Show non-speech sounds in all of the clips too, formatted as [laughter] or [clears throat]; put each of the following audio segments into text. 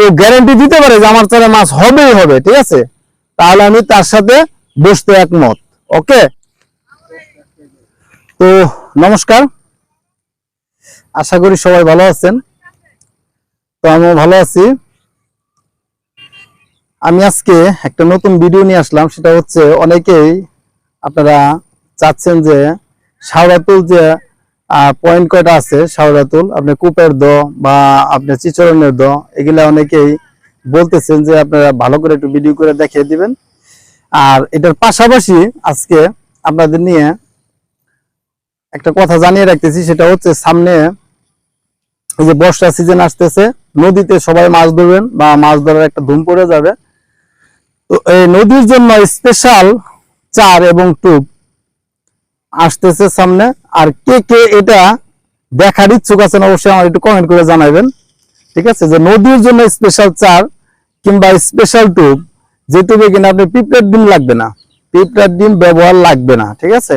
কেউ গ্যারান্টি দিতে পারে যে আমার চরে মাছ হবেই হবে, ঠিক আছে? তাহলে আমি তার সাথে বসতে একমত, ওকে? তো নমস্কার। আশা করি সবাই ভালো আছেন। তো আমিও ভালো আছি। আমি আজকে একটা নতুন ভিডিও নিয়ে আসলাম, সেটা হচ্ছে অনেকেই আপনারা চাচ্ছেন যে শাওরাতুল যে পয়েন্ট কয়টা আছে? শাওরাতুল আপনি কূপের দ বা আপনার চিচরণের দ, এগুলা অনেকেই বলতেছেন যে আপনারা ভালো করে একটু ভিডিও করে দেখিয়ে দিবেন। আর এটার পাশাপাশি আজকে আপনাদের নিয়ে একটা কথা জানিয়ে রাখতেছি, সেটা হচ্ছে সামনে এই যে বর্ষা সিজন আসতেছে, নদীতে সবাই মাছ ধরবেন বা মাছ ধরার একটা ধুম পড়ে যাবে। তো এই নদীর জন্য স্পেশাল চার এবং টুপ আসতেছে সামনে। আর কে কে এটা দেখার ইচ্ছুক আছেন অবশ্যই আমার একটু কমেন্ট করে জানাবেন ঠিক আছে? যে নদীর জন্য স্পেশাল চার কিংবা স্পেশাল টুব যে টুবে কিনা আপনি পিঁপড়ার ডিম লাগবে না। পিঁপড়ার ডিম ব্যবহার লাগবে না। ঠিক আছে?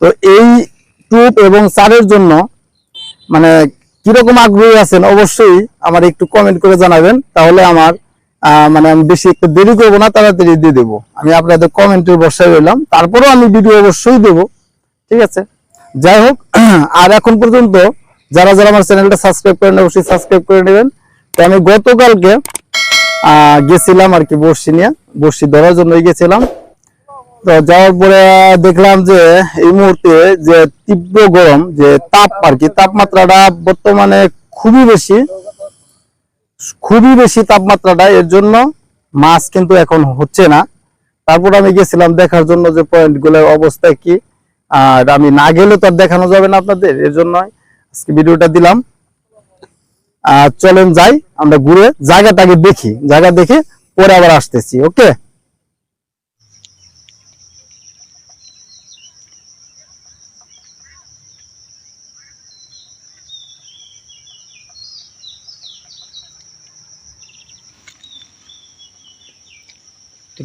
তো এই টুব এবং চারের জন্য মানে কীরকম আগ্রহী আছেন অবশ্যই আমার একটু কমেন্ট করে জানাবেন। তাহলে আমার মানে আমি বেশি একটু দেরি করব না, তাড়াতাড়ি দিয়ে দেবো। আমি আপনাদের কমেন্টের বসায় রইলাম। তারপরেও আমি ভিডিও অবশ্যই দেবো। ঠিক আছে? যাই হোক, [clears throat] আর এখন পর্যন্ত যারা যারা আমার চ্যানেলটা সাবস্ক্রাইব করেন অবশ্যই সাবস্ক্রাইব করে নেবেন। তো আমি গতকালকে গেছিলাম আর কি বর্ষি নিয়ে। বর্ষি ধরার জন্যই গেছিলাম। তো যাওয়ার পরে দেখলাম যে এই মুহূর্তে যে তীব্র গরম, যে তাপ আর কি, তাপমাত্রাটা বর্তমানে খুবই বেশি খুবই বেশি তাপমাত্রাটা, এর জন্য মাছ কিন্তু এখন হচ্ছে না। তারপর আমি গেছিলাম দেখার জন্য যে পয়েন্টগুলোর অবস্থা কি আর আমি না গেলে তো আর দেখানো যাবে না আপনাদের, এর জন্য আজকে ভিডিওটা দিলাম। আর চলেন যাই, আমরা ঘুরে জায়গাটাকে দেখি, জায়গা দেখে পরে আবার আসতেছি, ওকে?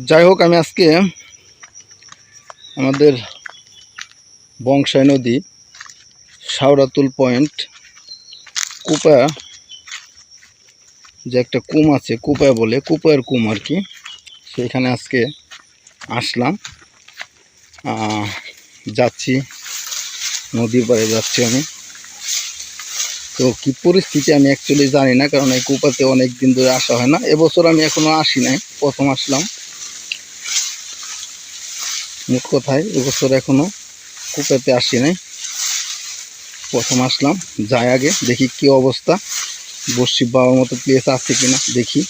যাই হোক, আমি আজকে আমাদের বংশাই নদী শাওরাতুল পয়েন্ট, কুপা, যে একটা কুম আছে, কুপা বলে, কুপার কুম আর কি। সেখানে আজকে আসলাম। যাচ্ছি, নদীর পাড়ে যাচ্ছি আমি। তো কি পরিস্থিতি আমি অ্যাকচুয়ালি জানি না, কারণ এই কুপাতে অনেক দিন ধরে আসা হয় না। এবছর আমি এখনও আসি নাই, প্রথম আসলাম। মোট কথায় এবছর এখনও কুপাতে আসি নাই। প্রথম আসলাম, যাই আগে, দেখি কি অবস্থা। বসি বাবার মতো প্লেস আছে কিনা, দেখি।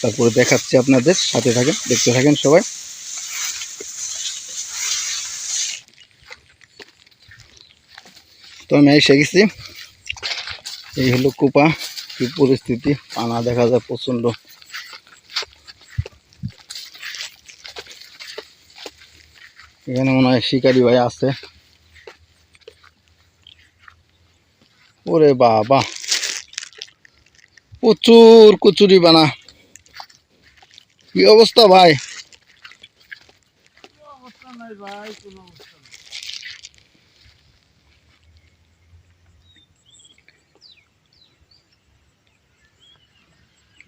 তারপরে দেখাচ্ছি আপনাদের, সাথে থাকেন, দেখতে থাকেন সবাই। তো আমি এসে গেছি। এই হলো কুপা, কি পরিস্থিতি? পানা দেখা যায় প্রচণ্ড এখানে মনে হয় শিকারি ভাই আছে। ওরে বাবা। প্রচুর কচুরি বানা। কি অবস্থা ভাই?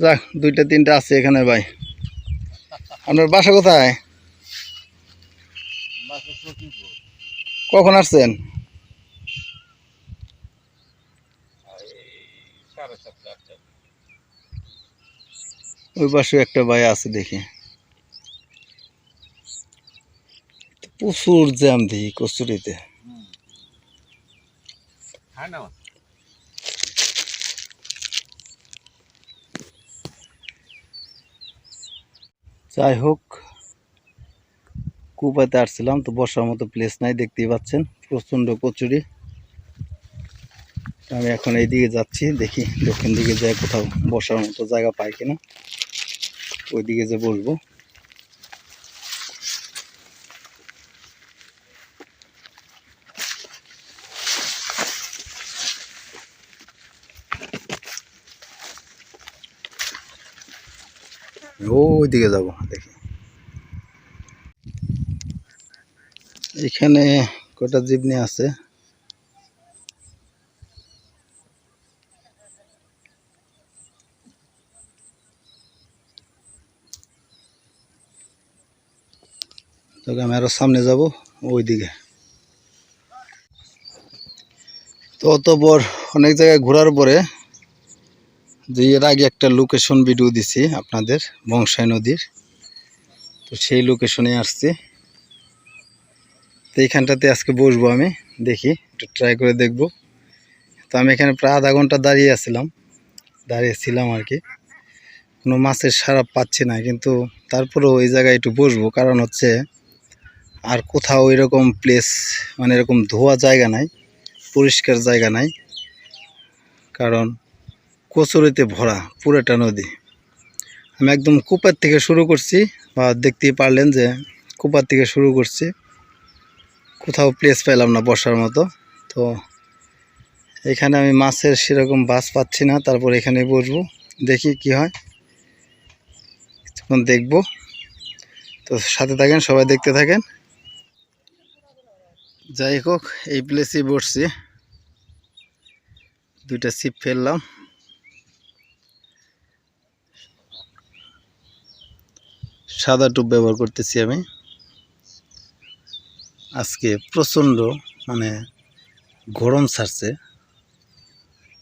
যাক দুইটা তিনটা আছে এখানে ভাই। আপনার বাসা কোথায়? কখন আসছেন? ওই পাশে একটা ভাই আছে দেখি। প্রচুর জ্যাম দেখি কচুরিতে যাই হোক কুপাতে আসছিলাম, তো বসার মতো প্লেস নাই, দেখতেই পাচ্ছেন, প্রচণ্ড কচুরি। আমি এখন এই দিকে যাচ্ছি, দেখি দক্ষিণ দিকে যাই কোথাও বসার মতো জায়গা পাই কিনা। ওই দিকে যে বসবো। ওই দিকে যাব, দেখি। এখানে কটা জিবনি আছে? তবে আমি আরও সামনে যাব ওই দিকে তো অতপর অনেক জায়গায় ঘোরার পরে যে এর আগে একটা লোকেশন ভিডিও দিছি আপনাদের, বংশাই নদীর। তো সেই লোকেশনে আসছি। তো এইখানটাতে আজকে বসবো আমি, দেখি, একটু ট্রাই করে দেখব। তো আমি এখানে প্রায় আধা ঘণ্টা দাঁড়িয়ে আছিলাম, দাঁড়িয়েছিলাম আর কি। কোনো মাছের সারা পাচ্ছি না, কিন্তু তারপরেও ওই জায়গায় একটু বসবো, কারণ হচ্ছে আর কোথাও এরকম প্লেস মানে এরকম ধোয়া জায়গা নাই, পরিষ্কার জায়গা নাই, কারণ কচুরিতে ভরা পুরোটা নদী। আমি একদম কুপার থেকে শুরু করছি, বা দেখতেই পারলেন যে কুপার থেকে শুরু করছি। কোথাও প্লেস পেলাম না বসার মতো। তো এখানে আমি মাছের সেরকম বাস পাচ্ছি না, তারপর এখানে বসবো, দেখি কি হয়। দেখব। তো সাথে থাকেন, সবাই দেখতে থাকেন। যাই হোক, এই প্লেসেই বসছি। দুইটা সিপ ফেললাম। সাদা টুপ ব্যবহার করতেছি আমি। আজকে প্রচণ্ড মানে গরম ছাড়ছে।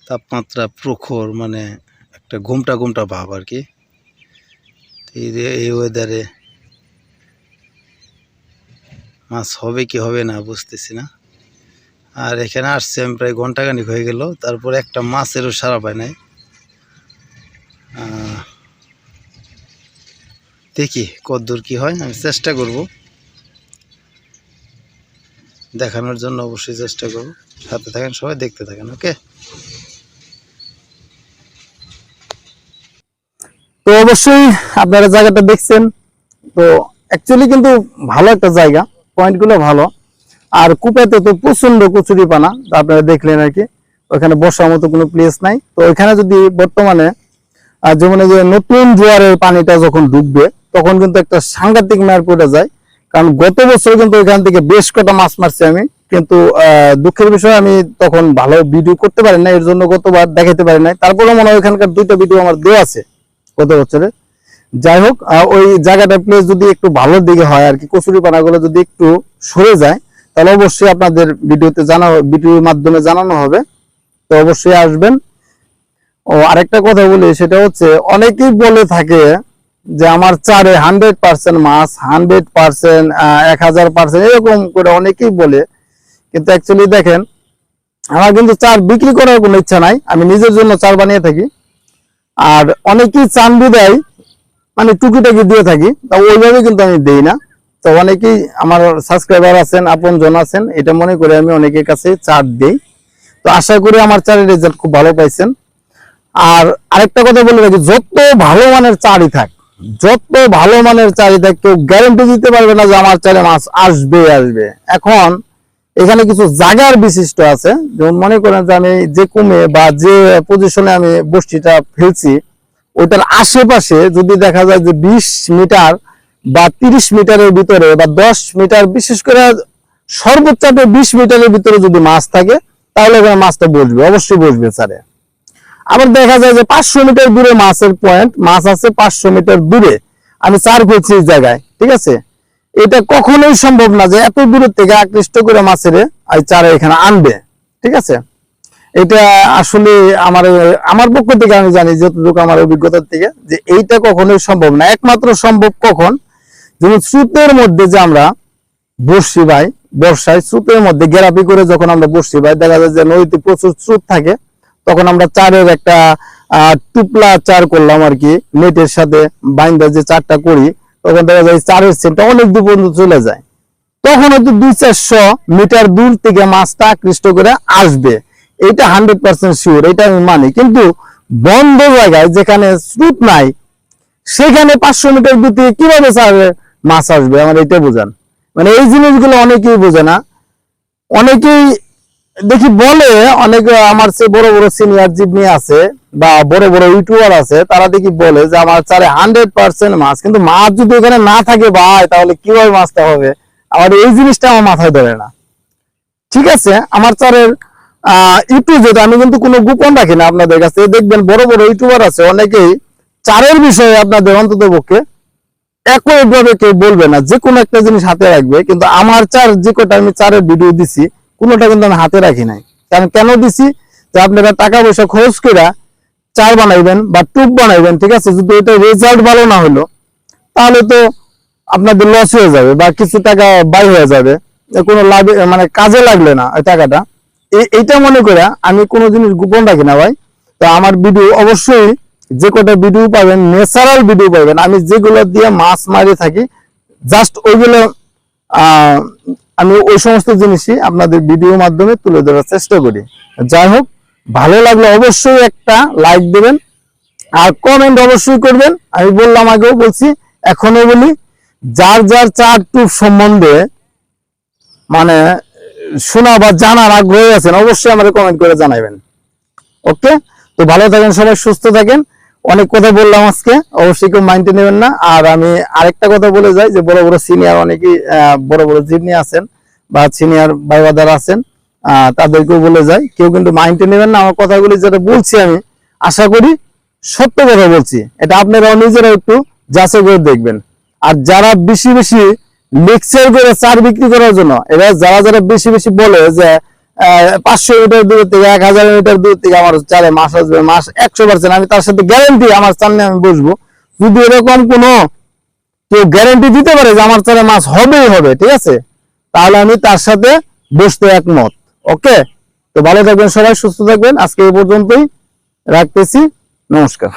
তাপমাত্রা প্রখর মানে একটা ঘুমটা ঘুমটা ভাব আর কি। এই ওয়েদারে মাছ হবে কি হবে না বুঝতেছি না। আর এখানে আসছে আমি প্রায় ঘন্টাখানিক হয়ে গেল, তারপর একটা মাছেরও সারা পায় নাই। দেখি কতদূর কি হয়, আমি চেষ্টা করব। দেখানোর জন্য অবশ্যই চেষ্টা করব। সাথে থাকেন, সবাই দেখতে থাকেন, ওকে? তো অবশ্যই আপনারা জায়গাটা দেখছেন। তো অ্যাকচুয়ালি কিন্তু ভালো একটা জায়গা পয়েন্টগুলো ভালো। আর কুপাতে তো প্রচণ্ড কচুরি পানা আপনারা দেখলেন আর কি। ওখানে বসার মতো কোনো প্লেস নাই। তো ওইখানে যদি বর্তমানে যেমন যে নতুন জোয়ারের পানিটা যখন ডুববে, তখন কিন্তু একটা সাংঘাতিক মার পড়ে যায়। কারণ গত বছর কিন্তু ওইখান থেকে বেশ কটা মাছ মারছি আমি, কিন্তু দুঃখের বিষয় আমি তখন ভালো ভিডিও করতে পারি না এর জন্য গতবার দেখাতে পারি নাই। তারপরে মনে হয় ওইখানকার দুইটা ভিডিও আমার দেওয়া আছে গত বছরে। যাই হোক ওই জায়গাটা প্লেস যদি একটু ভালো দিকে হয় আর কি কচুরি পানাগুলো যদি একটু সরে যায়, তাহলে অবশ্যই আপনাদের ভিডিওতে জানা, ভিডিওর মাধ্যমে জানানো হবে। তো অবশ্যই আসবেন। ও, আরেকটা কথা বলি, সেটা হচ্ছে, অনেকেই বলে থাকে যে আমার চারে হান্ড্রেড পার্সেন্ট মাছ হান্ড্রেড পার্সেন্ট এক হাজার পার্সেন্ট এরকম করে অনেকেই বলে। কিন্তু অ্যাকচুয়ালি দেখেন, আমার কিন্তু চার বিক্রি করার কোনো ইচ্ছা নাই। আমি নিজের জন্য চার বানিয়ে থাকি। আর অনেকেই চান বিদায় মানে টুকিটাকি দিয়ে থাকি। তা ওইভাবে কিন্তু আমি দেই না। তো অনেকেই আমার সাবস্ক্রাইবার আছেন আপন জন আছেন, এটা মনে করে আমি অনেকের কাছে চার দিই। তো আশা করি আমার চারের রেজাল্ট খুব ভালো পাইছেন। আর আরেকটা কথা বলে রাখি, যত ভালো মানের চারই থাক যত ভালো মানের থাক কেউ গ্যারান্টি দিতে পারবে না যে আমার চারে মাছ আসবে আসবে। এখন এখানে কিছু জায়গার বিশিষ্ট আছে। যেমন মনে করেন যে আমি যে কুমে বা যে পজিশনে আমি বস্তিটা ফেলছি, ওইটার আশেপাশে যদি দেখা যায় যে বিশ মিটার বা তিরিশ মিটারের ভিতরে বা দশ মিটার, বিশেষ করে সর্বোচ্চ বিশ মিটারের ভিতরে যদি মাছ থাকে, তাহলে ওখানে মাছটা বসবে, অবশ্যই বসবে স্যারে। আবার দেখা যায় যে পাঁচশো মিটার দূরে মাছের পয়েন্ট মাছ আছে পাঁচশো মিটার দূরে। আমি চার ফেলছি এই জায়গায়, ঠিক আছে? এটা কখনোই সম্ভব না যে এত দূরের থেকে আকৃষ্ট করে মাছের এই চারা এখানে আনবে, ঠিক আছে? এটা আসলে আমার আমার পক্ষ থেকে আমি জানি, যতটুকু আমার অভিজ্ঞতার থেকে, যে এইটা কখনোই সম্ভব না। একমাত্র সম্ভব কখন? যেমন স্রোতের মধ্যে যে আমরা বর্ষি ভাই, বর্ষায় স্রোতের মধ্যে, গেরাপি করে যখন আমরা বর্ষি ভাই, দেখা যায় যে নদীতে প্রচুর স্রোত থাকে। তখন আমরা চারের একটা টুপলা চার করলাম আর কি, নেটের সাথে বাইন্দা যে চারটা করি, তখন দেখা যায় চারের সেন্টটা অনেক দূর পর্যন্ত চলে যায়। তখন হয়তো দুই চারশো মিটার দূর থেকে মাছটা আকৃষ্ট করে আসবে। এটা হান্ড্রেড পার্সেন্ট শিওর এটা আমি মানি। কিন্তু বন্ধ জায়গায় যেখানে স্রোত নাই, সেখানে পাঁচশো মিটার দূর থেকে কীভাবে চারে মাছ আসবে? আমার এটা বোঝান। মানে এই জিনিসগুলো অনেকেই বোঝে না। অনেকেই দেখি বলে অনেক আমার সে বড় বড় সিনিয়র জিবনি আছে বা বড় বড় ইউটিউবার আছে, তারা দেখি বলে যে আমার চারে হান্ড্রেড পার্সেন্ট মাছ। কিন্তু মাছ যদি ওখানে না থাকে ভাই, তাহলে কীভাবে মাছটা হবে? আমার এই জিনিসটা আমার মাথায় ধরে না। ঠিক আছে, আমার চারের ইউটিউব যদি আমি কিন্তু কোনো গোপন রাখি না আপনাদের কাছে। দেখবেন বড় বড় ইউটিউবার আছে, অনেকেই চারের বিষয়ে আপনাদের অন্তত পক্ষে একই ভাবে কেউ বলবে না। যে কোনো একটা জিনিস হাতে রাখবে, কিন্তু আমার চার যে কটা আমি চারের ভিডিও দিছি কোনোটা কিন্তু আমি হাতে রাখি নাই। কারণ কেন দিছি? যে আপনারা টাকা পয়সা খরচ করে চার বানাইবেন বা টুপ বানাইবেন, ঠিক আছে? যদি এটা রেজাল্ট ভালো না হলো, তাহলে তো আপনাদের লস হয়ে যাবে বা কিছু টাকা বাই হয়ে যাবে। কোনো লাভে মানে কাজে লাগলে না ওই টাকাটা। এই- এইটা মনে করে আমি কোনো জিনিস গোপন রাখি না ভাই। তো আমার ভিডিও অবশ্যই যে কটা ভিডিও পাবেন ন্যাচারাল ভিডিও পাবেন। আমি যেগুলো দিয়ে মাছ মারি থাকি জাস্ট ওইগুলো আমি ওই সমস্ত জিনিসই আপনাদের ভিডিওর মাধ্যমে তুলে ধরার চেষ্টা করি। যাই হোক, ভালো লাগলে অবশ্যই একটা লাইক দেবেন আর কমেন্ট অবশ্যই করবেন। আমি বললাম আগেও বলছি এখনও বলি, যার যার চার টুপ সম্বন্ধে মানে শোনা বা জানার আগ্রহী আছেন, অবশ্যই আমাদের কমেন্ট করে জানাবেন ওকে তো ভালো থাকেন সবাই, সুস্থ থাকেন। অনেক কথা বললাম আজকে, অবশ্যই কেউ মাইন্ডে নেবেন না। আর আমি আরেকটা কথা বলে যাই, যে বড় বড় সিনিয়র অনেকেই বড় বড় জিমনি আছেন বা সিনিয়র বাইবাদার আছেন তাদেরকেও বলে যাই। কেউ কিন্তু মাইন্ডে নেবেন না, আমার কথাগুলি যেটা বলছি আমি, আশা করি সত্য কথা বলছি। এটা আপনারাও নিজেরা একটু যাচাই করে দেখবেন। আর যারা বেশি বেশি লেকচার করে, চার বিক্রি করার জন্য, এবার যারা যারা বেশি বেশি বলে যে পাঁচশো মিটার দূর থেকে, এক হাজার মিটার দূর থেকে আমার চারে মাস আসবে মাস একশো পার্সেন্ট আমি তার সাথে গ্যারেন্টি আমার সামনে আমি বসবো। যদি এরকম কোনো কেউ গ্যারেন্টি দিতে পারে যে আমার চারে মাছ হবেই হবে, ঠিক আছে? তাহলে আমি তার সাথে বসতে একমত, ওকে? তো ভালো থাকবেন সবাই, সুস্থ থাকবেন। আজকে এই পর্যন্তই রাখতেছি। নমস্কার।